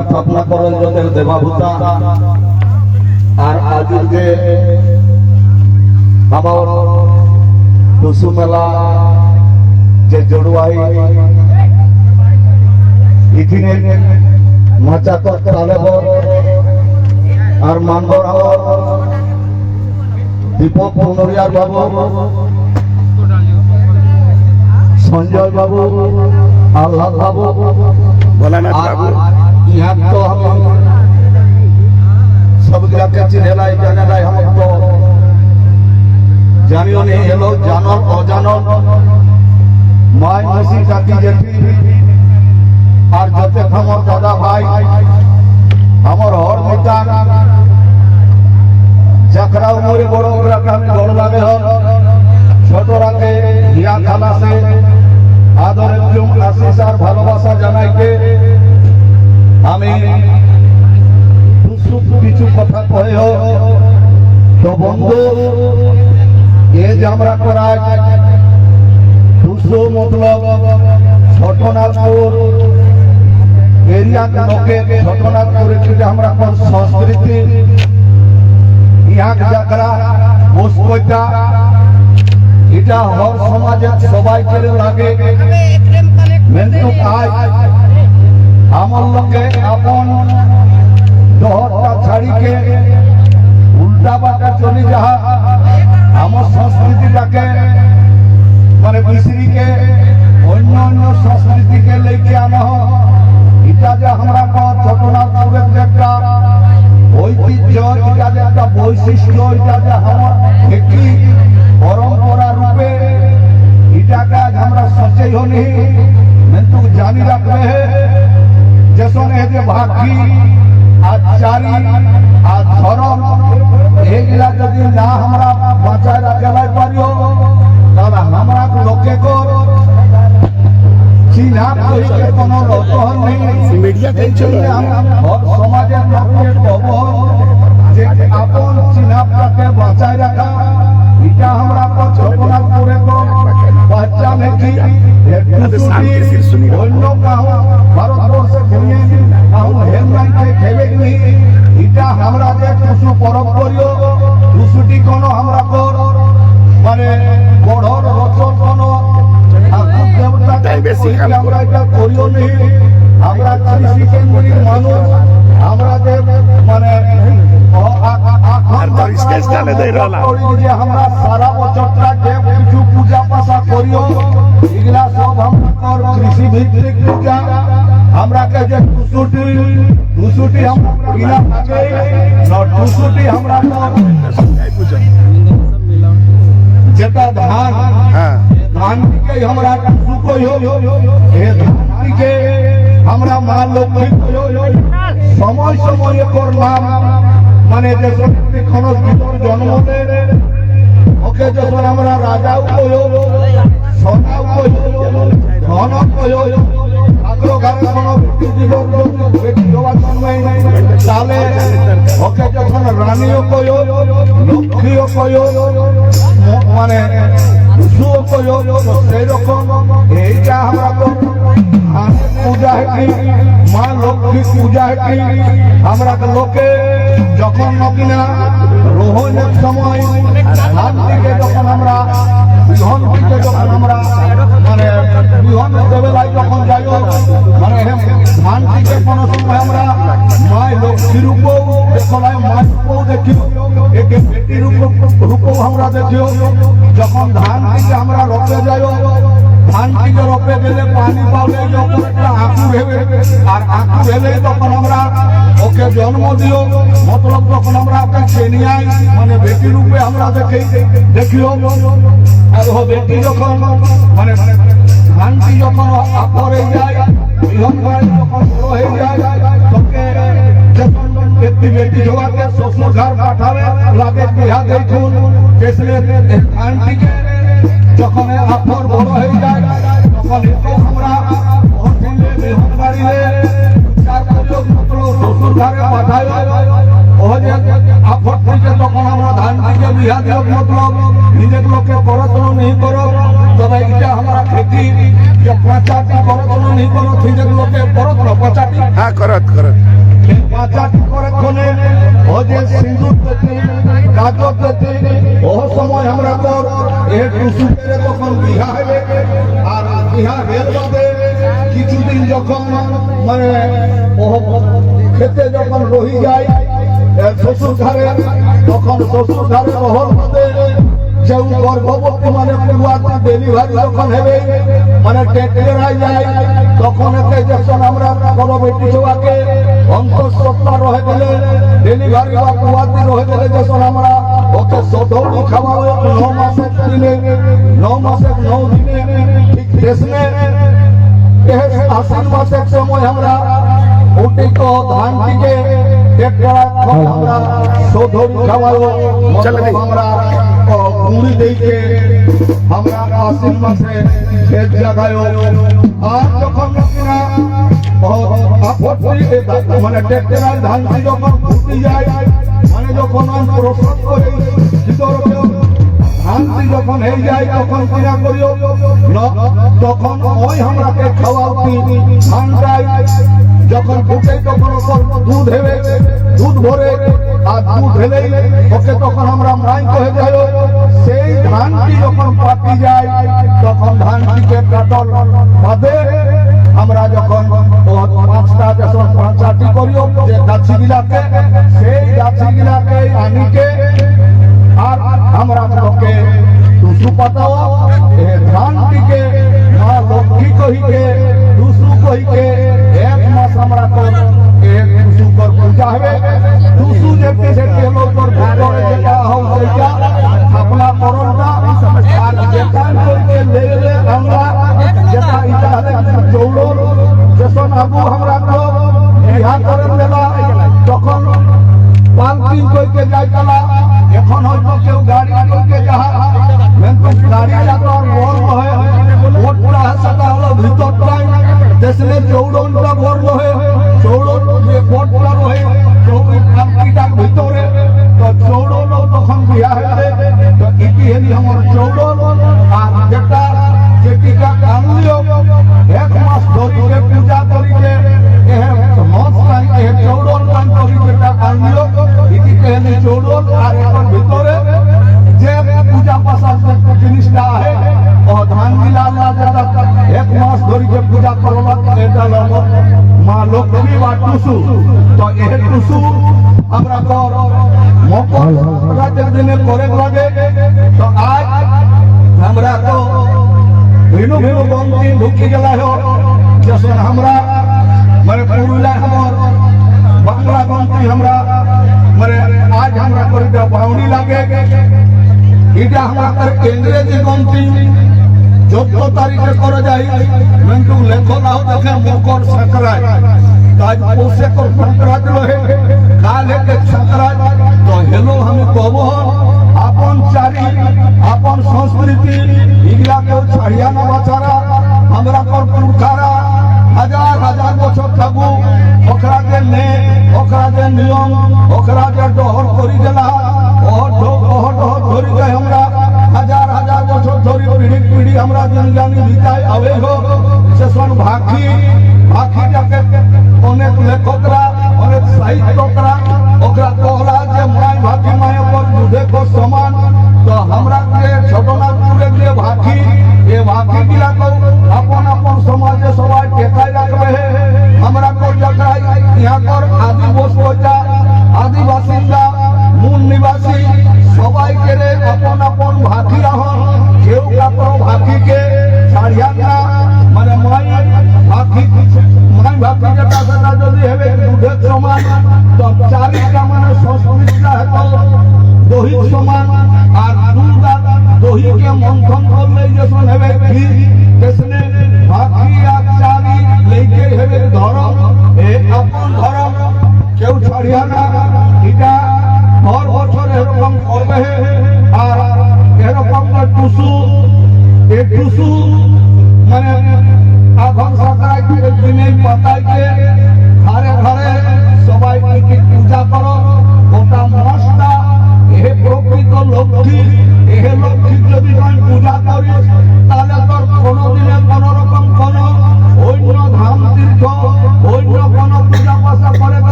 স্থাপনা করেন যতের দেবাভূতা আর আজকে আমার টুসু মেলা যে জড়ুয়াই ইথিনে মাচাকর তালেবর আর মানবর দীপক পুনরিয়ার বাবু সঞ্জয় বাবু আল্লাহ বাবু আর যত আমার দাদা ভাই আমার হর মিটান যাকরা উমরে বড় বড় বড় বন্ধু। এ যে আমরা করাই, দুশো মতলব ছোটনাথপুর এরিয়া লোকে ছোটনাথপুরে যে আমরা কোন সংস্কৃতি, ইয়াক যাত্রা মুসকইটা এটা হর সমাজের সবাইকে লাগে। কিন্তু আজ আমার লোকে আপন দহরটা ছাড়িকে বাটা চলে যাহা, আমার সংস্কৃতিটাকে মানে মিশ্রিকে অন্য অন্য সংস্কৃতিকে লেকে আনা হয়। এটা যে আমরা ছোটনাথপুরের যে একটা ঐতিহ্য, এটা যে একটা বৈশিষ্ট্য, এটা যে আমার একটি পরম্পরা রূপে এটাকে আজ আমরা সচেই হনি কিন্তু জানি রাখবে যে সঙ্গে যে ভাগি আর চারি আর ধরম এইগুলা যদি না আমরা বাঁচায় রাখলাই পারিও তাহলে আমরা লোকে কর চিনা কইতে কোনো রতন নেই মিডিয়া এই চলো জন্য আমরা সব সমাজের লোককে কব যে আপন চিনাপটাকে বাঁচায় রাখা এটা আমরা কল্পনা করে তো বাচ্চা নাকি আমাদের শান্তিশীল শুনি। অন্য কাউ ভারতবর্ষে আমরা এটা করিও নি। আমরা কৃষি কেন্দ্রিক মানুষ। আমরা যে মানে যে আমরা সারা বছরটা যে কিছু পূজা পাশা করিও এগুলা সব আমরা কৃষি ভিত্তিক পূজা। আমরা কে যে টুসুটি টুসুটি আমরা কিনা থাকে টুসুটি আমরা যেটা ধান হ্যাঁ। আমরা টুসু কইও এ ধান থেকে আমরা মা লক্ষ্মী কইও সময় সময় করলাম। মানে যে খনজ ভিতর জন্ম ওকে যখন আমরা রাজাও কইও সোনাও কইও ধন কইও তাহলে ওকে যখন রানীও কইও লক্ষ্মীও মানে শিশুও কইও তো সেই রকম এইটা আমরা পূজা হেঁটি মা লক্ষ্মী পূজা হেঁটি আমরা লোকে যখন নকিনা রোহনের সময় ধান থেকে যখন আমরা বিহন থেকে যখন আমরা মানে বিহন দেবেলায় যখন যাই মানে হেম ধান থেকে কোনো সময় আমরা মায় লক্ষ্মী রূপও দেখলাই মায় রূপও দেখি একে বেটি রূপ রূপও আমরা দেখিও যখন ধান থেকে আমরা রপে যাই ধান থেকে রপে গেলে পানি পাবে যখন একটা আঁকুর হেবে আর আঁকুর হেলে তখন আমরা ওকে জন্ম দিও মতলব তখন আমরা ওকে চেনিয়াই মানে বেটি রূপে আমরা দেখি দেখিও আর ও বেটি যখন মানে ধানটি যখন আপরে যায় বিহন গাছ যখন হয়ে যায় তোকে বেটি বেটি জোয়াকে শ্বশুর ঘর পাঠাবে লাগে বিহা দেখুন, কেসলে ধানটিকে যখন আপর বড় হয়ে যায়, তখন এতো আমরা হোটেলে বিহন বাড়িলে চার বছর মতো শ্বশুর ঘরে পাঠায় ও আপর থেকে ধান থেকে বিহা নিজের লোকে পড়াশোনা নেই করো। তবে এটা আমরা খেতি যে পাঁচা পাচাটি করে কোনো নি কোনো থিজের লোকে পরত না পাচাটি হ্যাঁ করত করত। পাচাটি করে কোনে ও যে সিঁদুর দিতে কাজর দিতে ও সময় আমরা কর এ টুসুকের তখন বিহা হবে আর বিহা হের বাদে কিছুদিন যখন মানে খেতে যখন রহি যায় শ্বশুর ঘরে তখন শ্বশুর ঘরে রহর মধ্যে যে গর্ভবতী মানে পুয়াতে ডেলিভারি যখন হবে মানে টেটেরাই যায় তখন এতে যখন আমরা বড় বেটি ছোয়াকে অন্তঃসত্ত্বা রয়ে গেলে ডেলিভারি বা পুয়াতি রয়ে গেলে যখন আমরা ওকে সদৌড়ি খাওয়াবো ন মাসের দিনে ন মাসের ন দিনে ঠিক দেশে আশ্বিন মাসের সময় আমরা উঠিত ধানটিকে আমরা সদৌড়ি খাওয়াবো আমরা মুড়ি দিকে আমরা আশ্বিন মাসে ক্ষেত লাগায় আর যখন কিনা মানে টেকটেরাল ধানটি যখন ফুটি যায় মানে যখন আমি প্রসব করি ভিতরকে ধানটি যখন হয়ে যায়, তখন কিনা করিও। তখন ওই আমরাকে খাওয়াও কি ধানটাই। যখন ফুটে তখন ওপর দুধ হেবে, দুধ ভরে, আর দুধ ঢেলেই ওকে তখন আমরা মাই কহে যাই সেই ধানটি যখন পাতি যায়, তখন ধানটিকে কাটল বাদে আমরা যখন পাঁচটা, যখন পাঁচাটি করিও, যে গাছি গিলাকে সেই গাছি গিলাকে আনিকে আর আমরা তোকে টুসু পাতাও ধানটিকে, মা লক্ষ্মী কহিকে টুসু কহিকে, এক মাস আমরা কর এ টুসু কর পূজা হবে। টুসু যেতে ভিতরে যেটা টুসু তো এহে টুসু আমরা তো মকর সংক্রান্তির দিনে করে লাগে তো আজ আমরা তো ভিন্ন ভিন্ন বন্দি ঢুকি গেলা हो जैसे हमरा मारे पुरुला हमर बांग्ला बंदी हमरा मारे आज हमरा करी दे बावनी लागे এটা আমাদের ইংরেজি বন্দি চোদ্দ তারিখে করা যায় কিন্তু লেখনাও দেখে মকর সংক্রান্ত আজ পৌষে কর সংক্রান্ত রহে কাল হেকে সংক্রান্ত তো হেলো আমি কব আপন চারি আপন সংস্কৃতি ইগলা কেউ ছাড়িয়া না বাছারা আমরা কর পুরখারা হাজার হাজার বছর থাকু ওখরা যে নে ওখরা যে নিয়ম ওখরা যে ডহর করি গেলা ওহর ডহর ধরি যাই আমরা হাজার হাজার বছর ধরি পিঢ়ি পিঢ়ি আমরা জিনগানি বিতাই আহন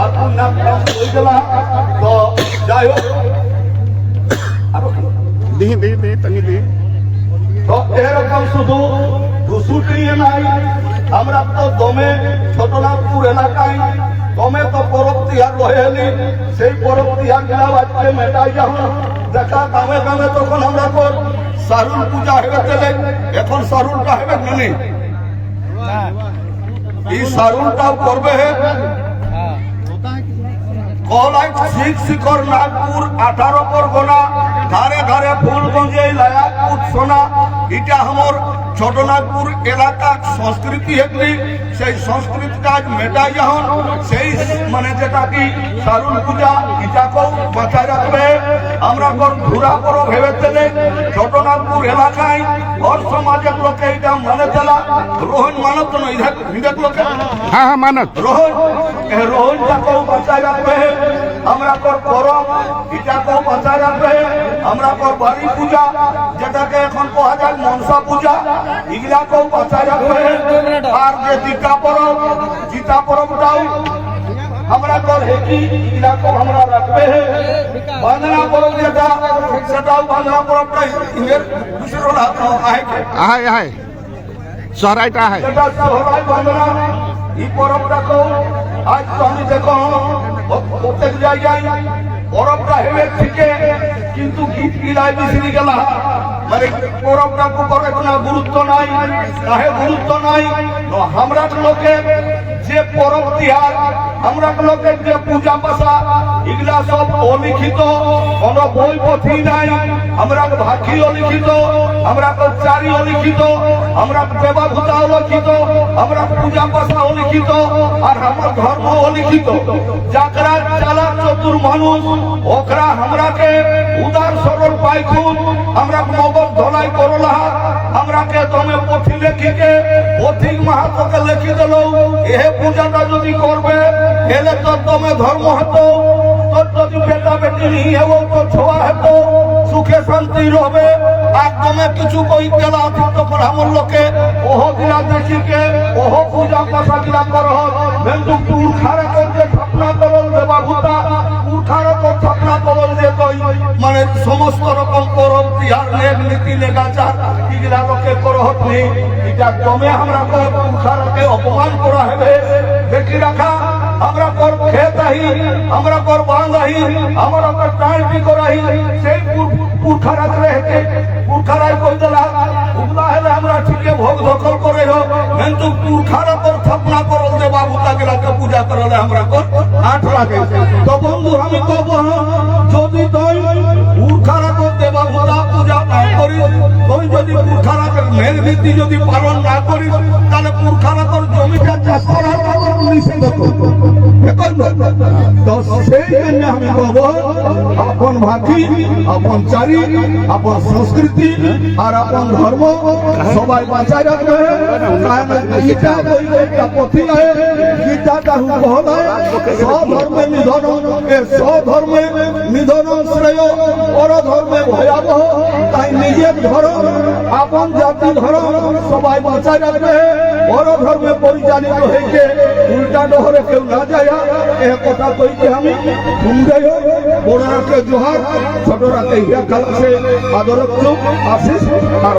আর নাম হয়ে গেল। তো যাই হোক? দিহি দিহি দিহি তনি দিহি। তো এরকম শুধু ঘুষুটি নাই। আমরা তো দমে ছোটনাথপুর এলাকায় দমে তো পরব তিহার রহেলি সেই পরব তিহার গেলাম আজকে মেটাই যখন দেখা গামে গামে তখন আমরা কর সারুল পূজা হেবে চলে এখন সারুলটা হেবে নেই এই সারুলটাও করবে কলাই শিখ শিখর নাগপুর আঠারো পরগনা ধারে ধারে ফুলগঞ্জে লায়াকুট সোনা এটা আমার ছোটনাগপুর এলাকার সংস্কৃতি হেতলি সেই সংস্কৃতি কাজ মেটাই যখন সেই মানে যেটা কি সারুল পূজা এটাকেও বাঁচায় রাখবে। আমরা কোন ঘুরা করো ভেবে চলে ছোটনাগপুর এলাকায় ওর সমাজের লোকে এটা মানে চলা। রোহন মানত নয় হিন্দেক লোকে। হ্যাঁ হ্যাঁ মানত। রোহন রোহনটাকেও বাঁচায় রাখবে। আমরা কর করম এটাকেও বাঁচায় রাখবে। আমরা কর বাড়ি পূজা যেটাকে এখন যায় মনসা পূজা। এগুলাকেও বাঁচায় রাখবে আর যে গীতা পরব গীতা পরবটাও আমরা কর হেকি এগুলাকেও আমরা রাখবে। বাংলা পরব যেটা সেটাও বাংলা পরবটাই ইংরেজ দুসরো আহে আহাই আহাই। সহরাইটা আহাই। যেটা সহরাই বাংলা এই পরবটাকেও আজ তো আমি দেখো প্রত্যেক জায়গায় পরবটা হেবে ঠিকে কিন্তু গীত গিলায় বিসরি গেলা। মানে পরবটা করে কোনো গুরুত্ব নাই, কাহে গুরুত্ব নাই। তো আমরা লোকে যে পরব তিহার আমরা লোকে যে পূজা পাশা, এগুলা সব অলিখিত, কোন বই পথি নাই। আমরা ভাখি অলিখিত, আমরা চারি অলিখিত, আমরা দেবাভূতা অলিখিত, আমরা পূজা পাশা অলিখিত, আর আমার ধর্ম অলিখিত। যাকরা চালা চতুর মানুষ, ওকরা আমরাকে উদার সরল পাইখুন, আমরা মগজ ধলাই করলা আমরাকে তুমি পথি লেখিকে পথিক মাহাতকে লেখি দিল এ পূজাটা যদি করবে এলে তো তুমি ধর্ম হতো তোর যদি বেটা বেটি নিয়ে হব তো ছোয়া হতো সুখে শান্তি রবে একদমে কিছু কই গেলা তখন আমার লোকে ওহ গিলা দেখিকে ওহ পূজা পাশা গিলা কর কিন্তু তুর খারে কই? মানে সমস্ত রকম করম তিহার নেক নীতি লেগাচার এগুলা লোকে করহত নেই। এটা দমে আমরা কর তুর খারকে অপমান করা হবে। দেখি রাখা, আমরা কর খেত আহি, আমরা কর বাঁধ আহি, আমরা কর টাইপি করাহি সেই পুরখারা রেখে পুরখারাই কইতলা উগলা হেলে আমরা ঠিকে ভোগ দখল করে হো কিন্তু পুরখারা পর স্থাপনা করল যে বাবু তাকে পূজা করলে আমরা কর আট লাগে তো বন্ধু, আমি কব যদি পুরখারাকে মেল নীতি যদি পালন না করিস তাহলে পুরখারা তোর জমিটা চাষ করার করব তো সেই জন্য আমি বলব, আপন ভাতি, আপন চারি, আপন সংস্কৃতি আর আপন ধর্ম সবাই বাঁচাই রাখবে। গীতা বই একটা পথি আছে গীতাটা হুবহল স্বধর্মে নিধন এ স্বধর্মে নিধন শ্রেয় পর ধর্মে ভয়াবহ। তাই নিজের ধর্ম, আপন জাতি ধর্ম সবাই বাঁচাই রাখবে। পর ধর্মে পরিচালিত হয়েছে উল্টা ডহরে কেউ না যায়। এ জোহার খালাসে আদরক আশিস আর